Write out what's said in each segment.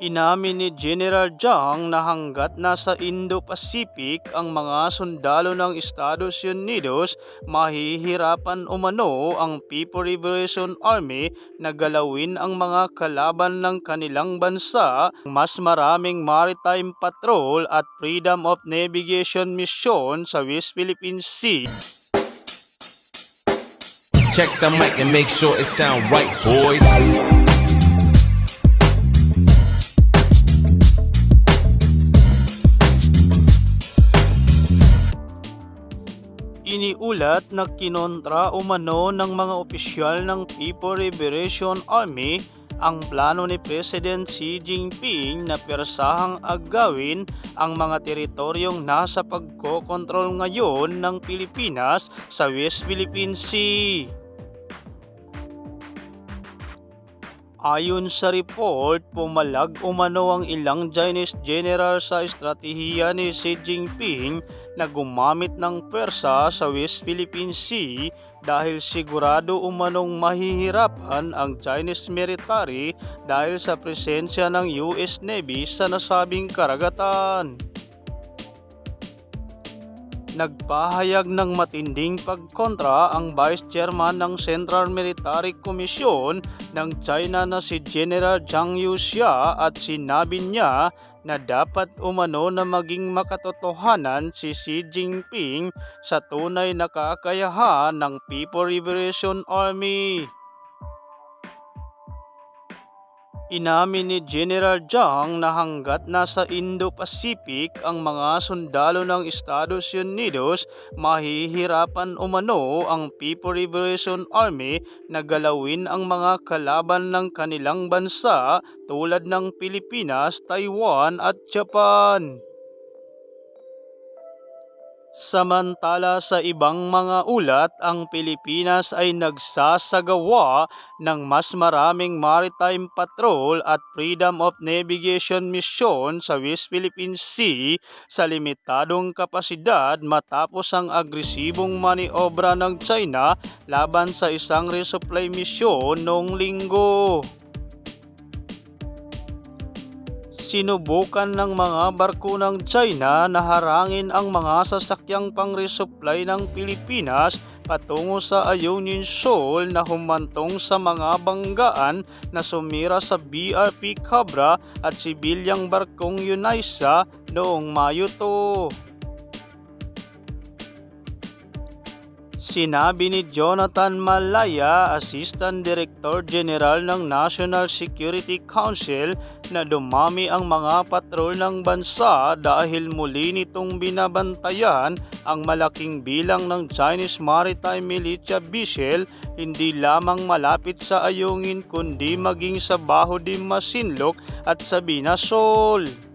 Inamin ni General Zhang na hanggat nasa Indo-Pacific ang mga sundalo ng Estados Unidos, mahihirapan umano ang People Liberation Army na galawin ang mga kalaban ng kanilang bansa. Mas maraming maritime patrol at freedom of navigation mission sa West Philippine Sea. Check the mic and make sure it sound right, boys. Iniulat na kinontra umano ng mga opisyal ng People Liberation Army ang plano ni President Xi Jinping na persahang agawin ang mga teritoryong nasa pagkokontrol ngayon ng Pilipinas sa West Philippine Sea. Ayon sa report, pumalag umano ang ilang Chinese general sa estratehiya ni Xi Jinping na gumamit ng pwersa sa West Philippine Sea dahil sigurado umanong mahihirapan ang Chinese military dahil sa presensya ng US Navy sa nasabing karagatan. Nagpahayag ng matinding pagkontra ang Vice Chairman ng Central Military Commission ng China na si General Zhang Yuxia at sinabi niya na dapat umano na maging makatotohanan si Xi Jinping sa tunay na kakayahan ng People Liberation Army. Inamin ni General Zhang na hanggat nasa Indo-Pacific ang mga sundalo ng Estados Unidos, mahihirapan umano ang People Liberation Army na galawin ang mga kalaban ng kanilang bansa tulad ng Pilipinas, Taiwan at Japan. Samantala sa ibang mga ulat, ang Pilipinas ay nagsasagawa ng mas maraming maritime patrol at freedom of navigation mission sa West Philippine Sea sa limitadong kapasidad matapos ang agresibong maniobra ng China laban sa isang resupply mission noong linggo. Sinubukan ng mga barko ng China na harangin ang mga sasakyang pang-resupply ng Pilipinas patungo sa Ionian Shoal na humantong sa mga banggaan na sumira sa BRP Cabra at sibilyang barkong Unisa noong Mayo 2. Sinabi ni Jonathan Malaya, Assistant Director General ng National Security Council na dumami ang mga patrol ng bansa dahil muli nitong binabantayan ang malaking bilang ng Chinese Maritime Militia vessel hindi lamang malapit sa Ayungin kundi maging sa Baho Masinloc at sa Binasol.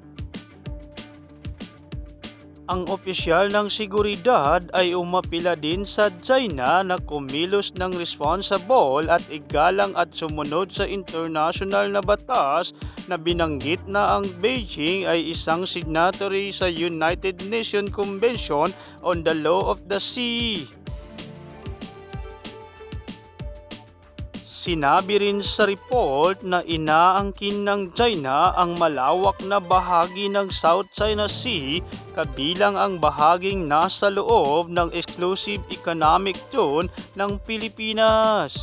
Ang opisyal ng seguridad ay umapila din sa China na kumilos ng responsible at igalang at sumunod sa international na batas na binanggit na ang Beijing ay isang signatory sa United Nations Convention on the Law of the Sea. Sinabi rin sa report na inaangkin ng China ang malawak na bahagi ng South China Sea kabilang ang bahaging nasa loob ng exclusive economic zone ng Pilipinas.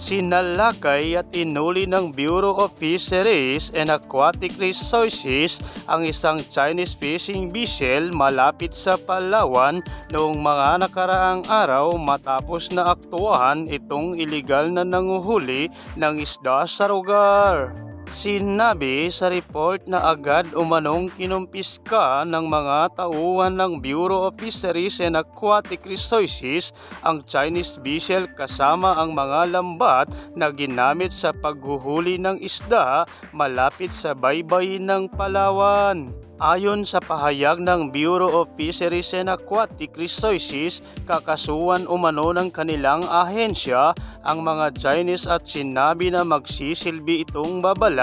Sinalakay at inuli ng Bureau of Fisheries and Aquatic Resources ang isang Chinese fishing vessel malapit sa Palawan noong mga nakaraang araw matapos na aktuahan itong iligal na nanguhuli ng isda sa lugar. Sinabi sa report na agad umanong kinumpiska ng mga tauhan ng Bureau of Fisheries and Aquatic Resources ang Chinese vessel kasama ang mga lambat na ginamit sa paghuhuli ng isda malapit sa baybayin ng Palawan. Ayon sa pahayag ng Bureau of Fisheries and Aquatic Resources, kakasuhan umano ng kanilang ahensya ang mga Chinese at sinabi na magsisilbi itong babala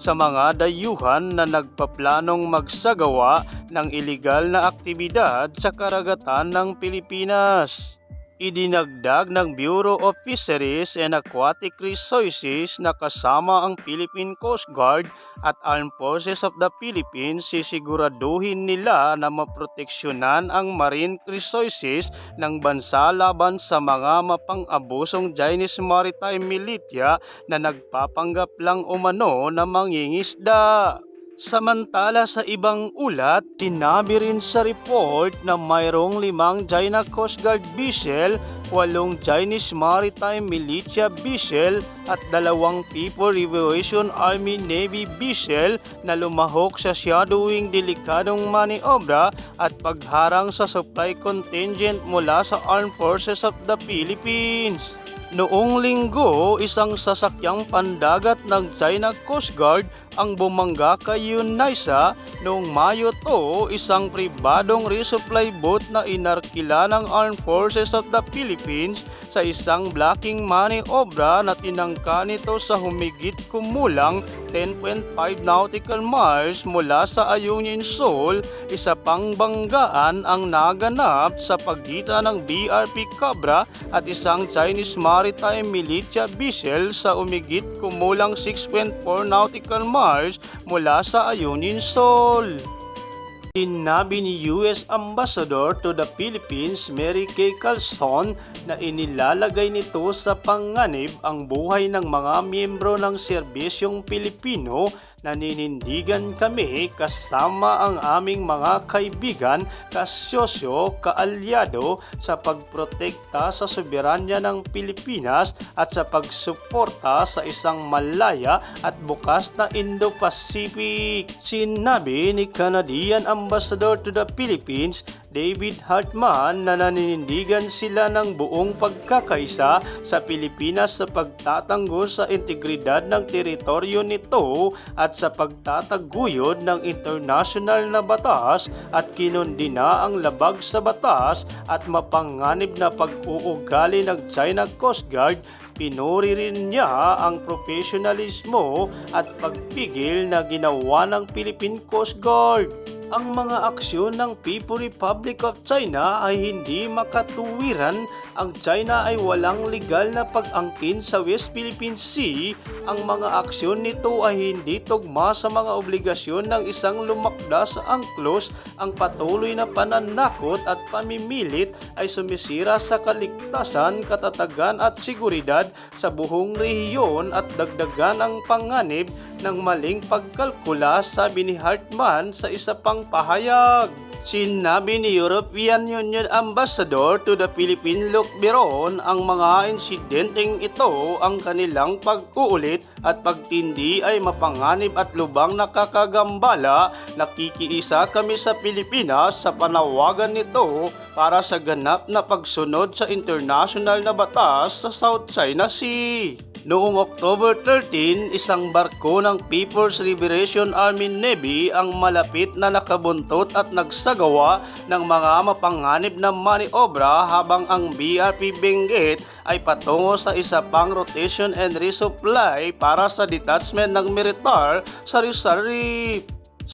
sa mga dayuhan na nagpaplanong magsagawa ng ilegal na aktibidad sa karagatan ng Pilipinas. Idinagdag ng Bureau of Fisheries and Aquatic Resources na kasama ang Philippine Coast Guard at Armed Forces of the Philippines sisiguraduhin nila na maproteksyonan ang marine resources ng bansa laban sa mga mapang-abusong Chinese Maritime Militia na nagpapanggap lang umano na mangingisda. Samantala sa ibang ulat, sinabi rin sa report na mayroong limang China Coast Guard vessel, walong Chinese Maritime Militia vessel at dalawang People Liberation Army Navy vessel na lumahok sa shadowing delikadong maniobra at pagharang sa supply contingent mula sa Armed Forces of the Philippines. Noong linggo, isang sasakyang pandagat ng China Coast Guard ang bumangga kay Yunaisa noong Mayo 2, isang pribadong resupply boat na inarkila ng Armed Forces of the Philippines sa isang blocking maniobra na tinangka nito sa humigit kumulang 10.5 nautical miles mula sa Ayungin Shoal, isa pang banggaan ang naganap sa pagitan ng BRP Cobra at isang Chinese Maritime Militia vessel sa umigit kumulang 6.4 nautical miles mula sa Ayungin Shoal. Sinabi ni US Ambassador to the Philippines Mary Kay Calzon na inilalagay nito sa panganib ang buhay ng mga miyembro ng serbisyong Pilipino naninindigan kami kasama ang aming mga kaibigan, kasosyo, kaalyado sa pagprotekta sa soberanya ng Pilipinas at sa pagsuporta sa isang malaya at bukas na Indo-Pacific. Sinabi ni Canadian Ambassador to the Philippines David Hartman na naninindigan sila ng buong pagkakaisa sa Pilipinas sa pagtatanggol sa integridad ng teritoryo nito at sa pagtataguyod ng international na batas at kinundina ang labag sa batas at mapanganib na pag-uugali ng China Coast Guard pinuri rin niya ang profesionalismo at pagpigil na ginawa ng Philippine Coast Guard ang mga aksyon ng People Republic of China ay hindi makatuwiran. Ang China ay walang legal na pag-angkin sa West Philippine Sea. Ang mga aksyon nito ay hindi tugma sa mga obligasyon ng isang lumakda sa angklos. Ang patuloy na pananakot at pamimilit ay sumisira sa kaligtasan, katatagan at seguridad sa buong rehiyon at dagdagan ang panganib ng maling pagkalkula sabi ni Hartman sa isa pang pahayag. Sinabi ni European Union Ambassador to the Philippine Lukbiron ang mga insidenteng ito ang kanilang pag-uulit at pagtindi ay mapanganib at lubang nakakagambala. Nakikiisa kami sa Pilipinas sa panawagan nito para sa ganap na pagsunod sa international na batas sa South China Sea. Noong October 13, isang barko ng People's Liberation Army Navy ang malapit na nakabuntot at nagsagawa ng mga mapanganib na maniobra habang ang BRP Benguet ay patungo sa isa pang rotation and resupply para sa detachment ng militar sa Rizal.